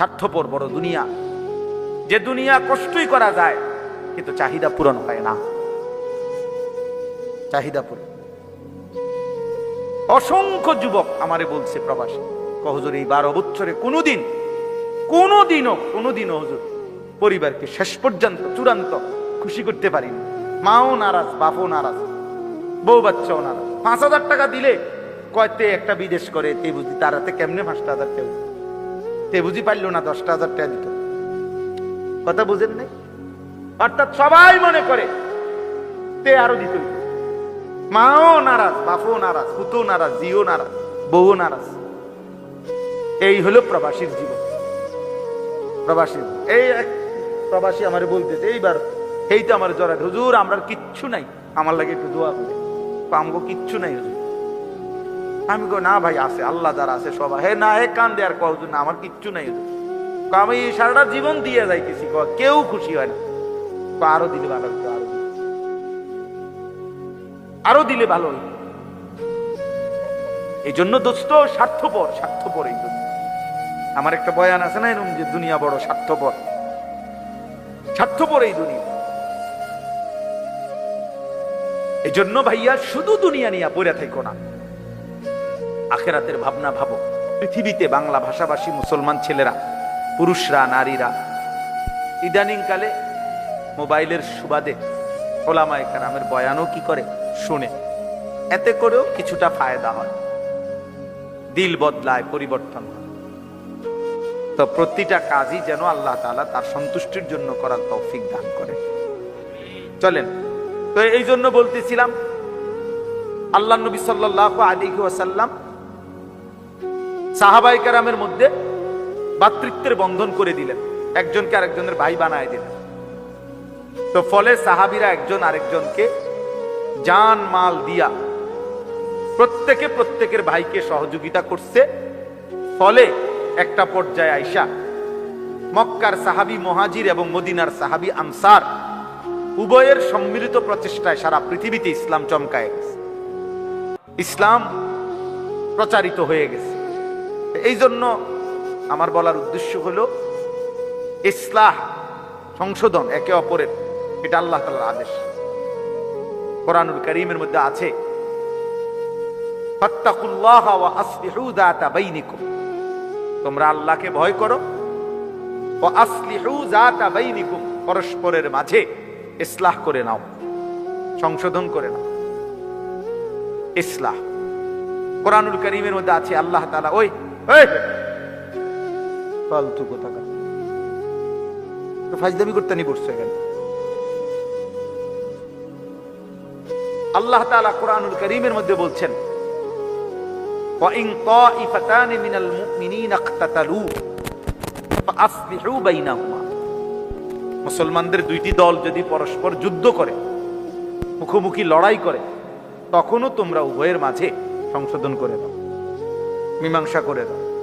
স্বার্থপর বড় দুনিয়া। যে দুনিয়া কষ্টই করা যায়, কিন্তু চাহিদা পূরণ হয় না। চাহিদা পূরণ। অসংখ্য যুবক আমারে বলছে প্রবাসী কহজুর এই বারো বছরে কোনোদিন, কোনোদিনও কোনোদিনও হুজুর, পরিবারকে শেষ পর্যন্ত, চূড়ান্ত খুশি করতে পারিনি। মাও নারাজ, বাপও নারাজ, বউ বাচ্চাও নারাজ। পাঁচ হাজার টাকা দিলে কয়তে একটা বিদেশ করে, তে বুঝি তারাতে কেমনে পাঁচটা হাজার টাকা? তে বুঝি পারল না দশটা হাজার টাকা দিত। কথা বুঝেন নাই? অর্থাৎ সবাই মনে করে তে আরও দিত মাও নারাজ, বাপও নারাজ পুতো নারাজ জিও নারাজ বউ নারাজ। এই হলো প্রবাসীর জীবন। প্রবাসী, এই এক প্রবাসী আমার বলতেছে, এইবার এই তো আমার জড়া হুজুর, আমরা কিচ্ছু নাই। আমার লাগে একটু দোয়া করে। কিচ্ছু নাই হুজুর। আমি কো না ভাই, আছে, আল্লাহ যারা আছে সবাই হে না, হে কান দেয়ার কও না, আমার কিচ্ছু নাই আমি সারাটা জীবন দিয়ে যাইতেছি। কেউ খুশি হয় না। আরও দিলে ভালো হইতো, আরও। আরও দিলে ভালো হইতো। এই জন্য দোস্ত, স্বার্থপর স্বার্থপর এই আমার একটা বয়ান আছে না এরকম যে, দুনিয়া বড় স্বার্থপর। স্বার্থপর এই দুনিয়া। এই জন্য ভাইয়া, শুধু দুনিয়া নিয়ে পড়ে থাকো না। আখেরাতের ভাবনা ভাবো পৃথিবীতে বাংলা ভাষাভাষী মুসলমান ছেলেরা, পুরুষরা, নারীরা, ইদানিংকালে মোবাইলের সুবাদে ওলামায় কারামের বয়ানও কি করে শুনে। এতে করেও কিছুটা ফায়দা হয়। দিল বদলায়, পরিবর্তন হয়। তো প্রতিটা কাজই যেন আল্লাহ তালা তার সন্তুষ্টির জন্য করার তৌফিক দান করে। চলেন, তো এই জন্য বলতেছিলাম, আল্লাহ নবী সাল্লাল্লাহু আলাইহি ওয়াসাল্লাম সাহাবাই কারামের মধ্যে ভাতৃত্বের বন্ধন করে দিলেন। একজনকে আরেকজনের ভাই বানায় দিলেন। তো ফলে সাহাবিরা একজন আরেকজনকে জান, মাল দিয়া প্রত্যেকে প্রত্যেকের ভাইকে সহযোগিতা করছে। ফলে একটা পর্যায়ে আইসা মক্কার সাহাবি মহাজির এবং মদিনার সাহাবি আনসার উভয়ের সম্মিলিত প্রচেষ্টায় সারা পৃথিবীতে ইসলাম চমকায় গেছে। ইসলাম প্রচারিত হয়ে গেছে। এই জন্য আমার বলার উদ্দেশ্য হলো, ইসলাহ, সংশোধন, একে অপরের। এটা আল্লাহ তাআলার আদেশ। কোরআনুল করিমের মধ্যে আছে তোমরা আল্লাহকে ভয় করো ও আসলিহু পরস্পরের মাঝে ইসলাহ করে নাও, সংশোধন করে নাও। ইসলাহ। কোরআনুল করিমের মধ্যে আছে, আল্লাহ ওই ওই ফালতু কথা তো ফাজদামি করতে নি বসছো এখানে আল্লাহ তাআলা কোরআনুল করিমের মধ্যে বলছেন وإن طائفتان من المؤمنين اقتتلوا فأصلحوا بينهما মুসলমানদের দুইটি দল যদি পরস্পর যুদ্ধ করে মুখোমুখি লড়াই করে তখনও তোমরা উভয়ের মাঝে সংশোধন করে দাও মীমাংসা করে দাও।